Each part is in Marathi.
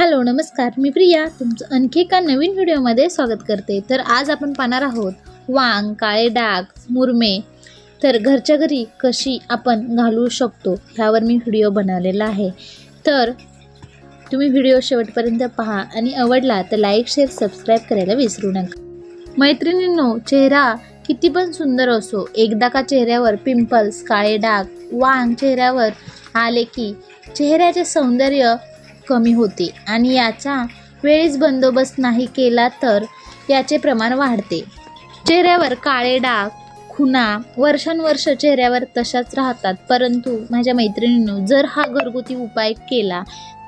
हॅलो नमस्कार. मी प्रिया. तुमचं आणखी एका नवीन व्हिडिओमध्ये स्वागत करते. तर आज आपण पाहणार आहोत वांग काळे डाग मुरमे. तर घरच्या घरी कशी आपण घालू शकतो ह्यावर मी व्हिडिओ बनवलेला आहे. तर तुम्ही व्हिडिओ शेवटपर्यंत पहा आणि आवडला तर लाईक शेअर सबस्क्राईब करायला विसरू नका. मैत्रिणींनो चेहरा किती पण सुंदर असो एकदा का चेहऱ्यावर पिंपल्स काळे डाग वांग चेहऱ्यावर आले की चेहऱ्याचे सौंदर्य कमी होते आणि याचा वेळीच बंदोबस्त नाही केला तर याचे प्रमाण वाढते. चेहऱ्यावर काळे डाग खुना वर्षानुवर्ष चेहऱ्यावर तशाच राहतात. परंतु माझ्या मैत्रिणीनं जर हा घरगुती उपाय केला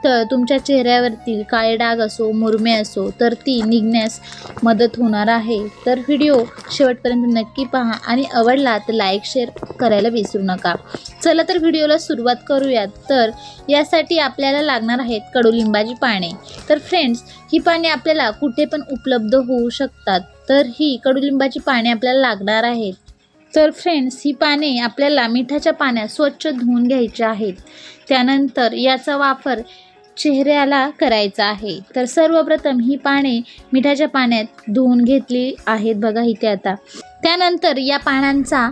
तर तुमच्या चेहऱ्यावरती काळे डाग असो मुरमे असो तर ती निघण्यास मदत होणार आहे. तर व्हिडिओ शेवटपर्यंत नक्की पहा आणि आवडला तर लाईक शेअर करायला विसरू नका. चला तर व्हिडिओला सुरुवात करूयात. तर यासाठी आपल्याला लागणार आहेत कडुलिंबाची पाने. तर फ्रेंड्स ही पाने आपल्याला कुठे पण उपलब्ध होऊ शकतात. तर ही कडुलिंबाची पाने आपल्याला लागणार आहेत. तर फ्रेंड्स ही पाने आपल्याला मिठाच्या पाण्यात स्वच्छ धुवून घ्यायची आहेत. त्यानंतर याचा वापर चेहऱ्याला करायचा आहे. तर सर्वप्रथम ही पाने मिठाच्या पाण्यात धुवून घेतली आहेत बघा इथे आता. त्यानंतर या पानांचा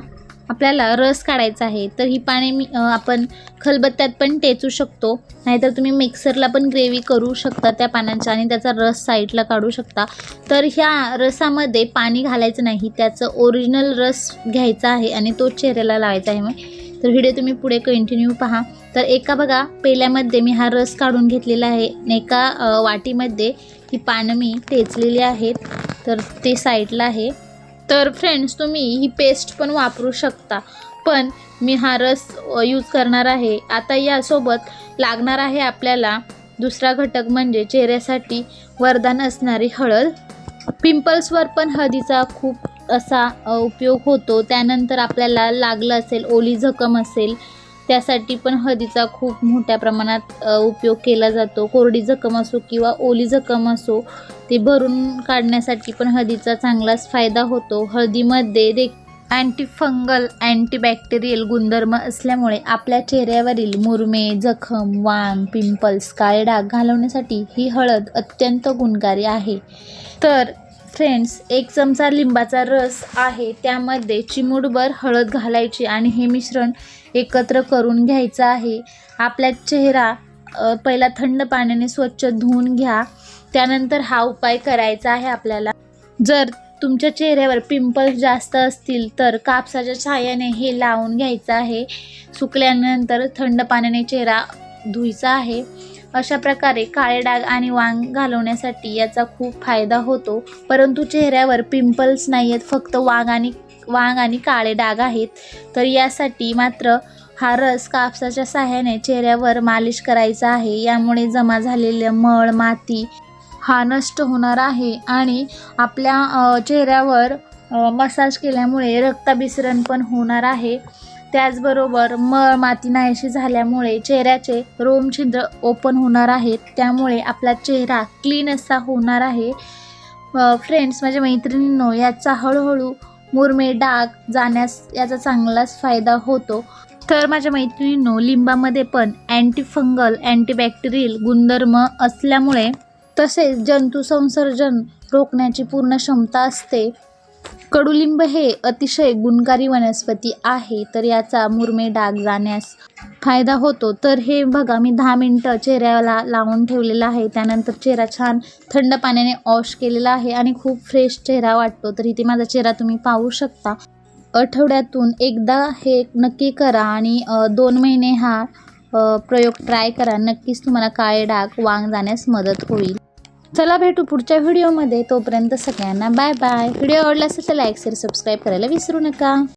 आपल्याला रस काढायचा आहे. तर ही पाने मी आपण खलबत्त्यात पण टेचू शकतो. नाहीतर तुम्ही मिक्सरला पण ग्रेव्ही करू शकता त्या पानांचा आणि त्याचा रस साईडला काढू शकता. तर ह्या रसामध्ये पाणी घालायचं नाही. त्याचं ओरिजिनल रस घ्यायचा आहे आणि तो चेहऱ्याला लावायचा आहे. मग तर व्हिडिओ तुम्ही पुढे कंटिन्यू पहा. तर एका बघा पेल्यामध्ये मी हा रस काढून घेतलेला आहे. आणि एका वाटीमध्ये ही पानं मी टेचलेली आहेत. तर ते साईडला आहे. तर फ्रेंड्स तुम्ही ही पेस्ट पण वापरू शकता. पण मी हा रस यूज करणार आहे. आता यासोबत लागणार आहे आपल्याला दुसरा घटक म्हणजे चेहऱ्यासाठी वरदान असणारी हळद. पिंपल्सवर पण हळदीचा खूप असा उपयोग होतो. त्यानंतर आपल्याला लागलं असेल ओली जखम असेल त्यासाठी पण हळदीचा खूप मोठ्या प्रमाणात उपयोग केला जातो. कोरडी जखम असो किंवा ओली जखम असो ते भरून काढण्यासाठी पण हळदीचा चांगलाच फायदा होतो. हळदीमध्ये दे अँटीफंगल अँटीबॅक्टेरियल गुणधर्म असल्यामुळे आपल्या चेहऱ्यावरील मुरमे जखम वांग पिंपल्स काळे डाग घालवण्यासाठी ही हळद अत्यंत गुणकारी आहे. तर फ्रेंड्स एक चमचा लिंबाचा रस आहे. त्यामध्ये चिमूटभर हळद घालायची आणि हे मिश्रण एकत्र करून घ्यायचं आहे. आपला चेहरा पहिला थंड पाण्याने स्वच्छ धुवून घ्या. त्यानंतर हा उपाय करायचा आहे आपल्याला. जर तुमच्या चेहऱ्यावर पिंपल्स जास्त असतील तर कापसाच्या छायाने हे लावून घ्यायचं आहे. सुकल्यानंतर थंड पाण्याने चेहरा धुवायचा आहे. अशा प्रकारे काळे डाग आणि वांग घालवण्यासाठी याचा खूप फायदा होतो. परंतु चेहऱ्यावर पिंपल्स नाही आहेत फक्त वांग आणि वांग आणि काळे डाग आहेत. तर यासाठी मात्र हा रस कापसाच्या सहाय्याने चेहऱ्यावर मालिश करायचा आहे. यामुळे जमा झालेले मळ माती हा नष्ट होणार आहे आणि आपल्या चेहऱ्यावर मसाज केल्यामुळे रक्ताभिसरण पण होणार आहे. त्याचबरोबर मळ माती नाहीशी झाल्यामुळे चेहऱ्याचे रोमछिद्र ओपन होणार आहेत. त्यामुळे आपला चेहरा क्लीन असा होणार आहे. फ्रेंड्स माझ्या मैत्रिणींनो याचा हळूहळू मुरमे डाग जाण्यास याचा चांगलाच फायदा होतो. तर माझ्या मैत्रिणींनो लिंबामध्ये पण अँटीफंगल अँटीबॅक्टेरियल गुणधर्म असल्यामुळे तसेच जंतुसंसर्जन रोखण्याची पूर्ण क्षमता असते. कडुलिंब हे अतिशय गुणकारी वनस्पती आहे तर याचा मुरमे डाग जाण्यास फायदा होतो. तर हे बघा मी दहा मिनटं चेहऱ्याला लावून ठेवलेलं आहे. त्यानंतर चेहरा छान थंड पाण्याने वॉश केलेला आहे आणि खूप फ्रेश चेहरा वाटतो. तर इथे माझा चेहरा तुम्ही पाहू शकता. आठवड्यातून एकदा हे नक्की करा आणि दोन महिने हा प्रयोग ट्राय करा. नक्कीच तुम्हाला काळे डाग वांग जाण्यास मदत होईल. चला भेटू पुढच्या व्हिडिओमध्ये. तोपर्यंत सगळ्यांना बाय बाय. व्हिडिओ आवडला असेल तर लाईक शेअर सबस्क्राईब करायला विसरू नका.